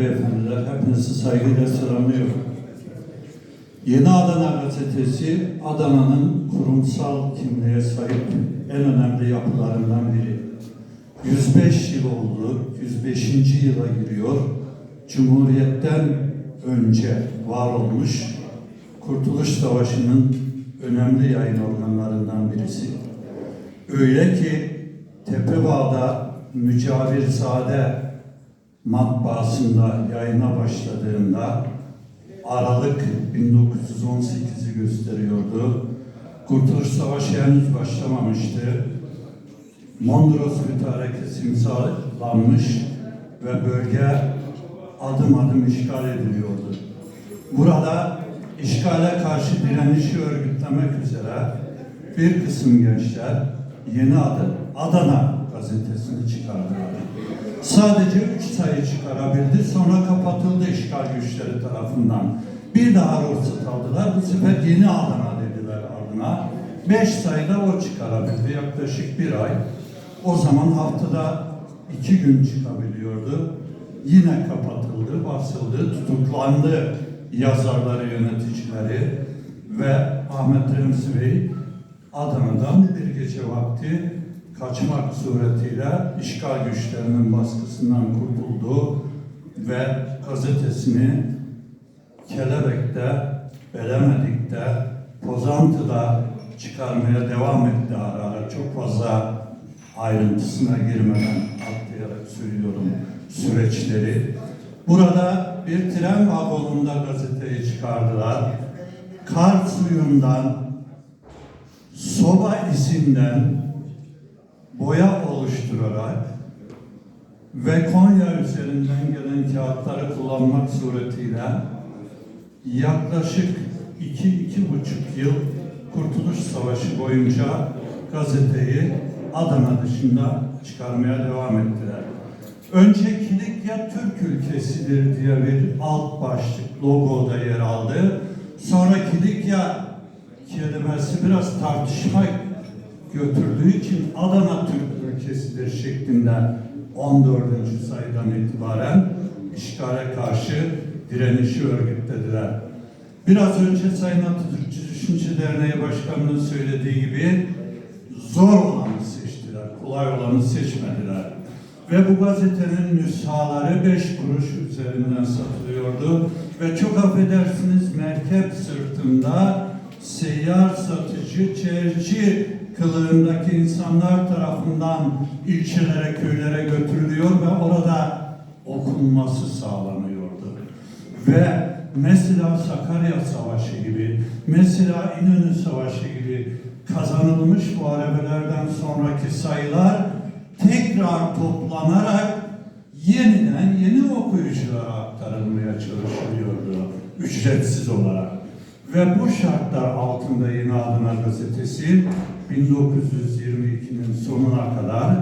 Beyefendiler, hepinizi saygıyla selamlıyorum. Yeni Adana Gazetesi, Adana'nın kurumsal kimliğe sahip en önemli yapılarından biri. 105 yıl oldu, 105. yıla giriyor. Cumhuriyet'ten önce var olmuş Kurtuluş Savaşı'nın önemli yayın organlarından birisi. Öyle ki Tepebağ'da Mücavirzade matbaasında yayına başladığında Aralık 1918'i gösteriyordu. Kurtuluş Savaşı henüz başlamamıştı. Mondros Mütarekesi imzalanmış ve bölge adım adım işgal ediliyordu. Burada işgale karşı direnişi örgütlemek üzere bir kısım gençler yeni adı Adana gazetesini çıkardılar. Sadece üç sayı çıkarabildi, sonra kapatıldı işgal güçleri tarafından. Bir daha ruhsat aldılar, bu sefer yeni Adana dediler adına. Beş sayıda o çıkarabildi, yaklaşık bir ay. O zaman haftada iki gün çıkabiliyordu. Yine kapatıldı, basıldı, tutuklandı yazarları, yöneticileri ve Ahmet Remzi Bey Adana'dan bir gece vakti kaçmak suretiyle işgal güçlerinin baskısından kurtuldu ve gazetesini Kelebek'te, Belemedik'te, Pozantı'da çıkarmaya devam etti ara ara. Çok fazla ayrıntısına girmeden atlayarak söylüyorum süreçleri. Burada bir tren vagonunda gazeteyi çıkardılar. Kar suyundan, soba izinden boya oluşturarak ve Konya üzerinden gelen kağıtları kullanmak suretiyle yaklaşık iki, iki buçuk yıl Kurtuluş Savaşı boyunca gazeteyi Adana dışında çıkarmaya devam ettiler. Önce Kilikya Türk ülkesidir diye bir alt başlık logoda yer aldı. Sonra Kilikya kelimesi biraz tartışma götürdüğü için Adana Türk ülkesidir şeklinde 14. sayıdan itibaren işgale karşı direnişi örgütlediler. Biraz önce Sayın Atatürkçü Düşünce Derneği Başkanı'nın söylediği gibi zor olanı seçtiler, kolay olanı seçmediler. Ve bu gazetenin nüshaları beş kuruş üzerinden satılıyordu. Ve çok affedersiniz merkep sırtında seyyar satıcı, çerci kılığındaki insanlar tarafından ilçelere, köylere götürülüyor ve orada okunması sağlanıyordu. Ve mesela Sakarya Savaşı gibi, mesela İnönü Savaşı gibi kazanılmış muharebelerden sonraki sayılar tekrar toplanarak yeniden yeni okuyuculara aktarılmaya çalışılıyordu ücretsiz olarak. Ve bu şartlar altında Yeni Adana Gazetesi 1922'nin sonuna kadar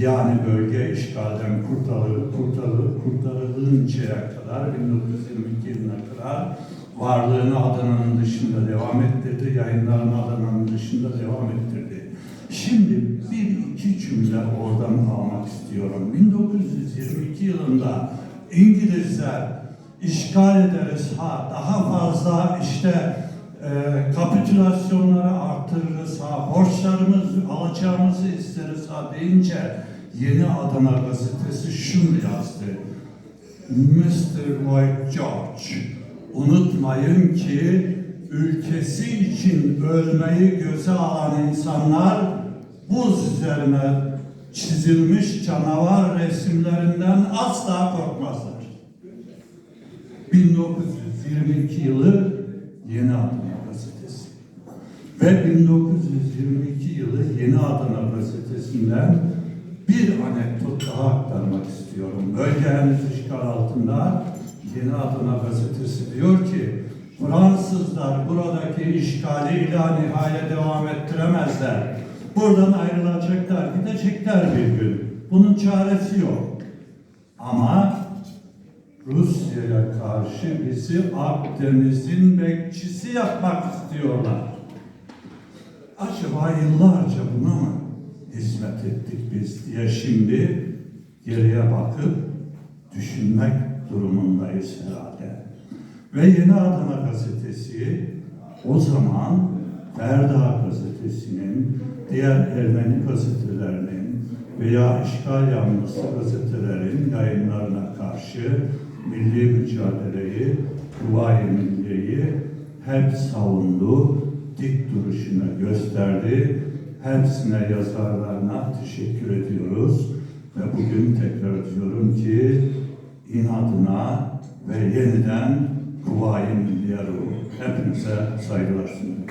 yani bölge işgalden kurtarılır, kurtarılır, kurtarılıncaya kadar 1922 yılına kadar varlığını Adana'nın dışında devam ettirdi, yayınlarını Adana'nın dışında devam ettirdi. Şimdi bir iki cümle oradan almak istiyorum. 1922 yılında İngilizler işgal ederiz ha daha fazla işte e, kapitülasyonları arttırırız ha borçlarımız alacağımızı isteriz ha deyince Yeni Adana gazetesi şunu yazdı. Mr. Lloyd George unutmayın ki ülkesi için ölmeyi göze alan insanlar buz üzerine çizilmiş canavar resimlerinden asla korkmazlar. 1922 yılı Yeni Adana Gazetesi. Ve 1922 yılı Yeni Adana Gazetesi'nden bir anekdot daha aktarmak istiyorum. Bölge işgal altında Yeni Adana Gazetesi diyor ki Fransızlar buradaki işgali ila nihaya devam ettiremezler. Buradan ayrılacaklar, gidecekler bir gün. Bunun çaresi yok. Ama Rusya'ya karşı bizi Akdeniz'in bekçisi yapmak istiyorlar. Acaba yıllarca buna mı hizmet ettik biz diye şimdi geriye bakıp düşünmek durumundayız herhalde. Ve Yeni Adana gazetesi o zaman Ferda gazetesinin, diğer Ermeni gazetelerinin veya işgal yanlısı gazetelerin yayınlarına karşı milli mücadeleyi, Kuvayi Milliye'yi hep savundu, dik duruşunu gösterdi. Hepsine yazarlarına teşekkür ediyoruz. Ve bugün tekrar diyorum ki inadına ve yeniden Kuvayi Milliye ruhu. Hepinize saygılar sunuyorum.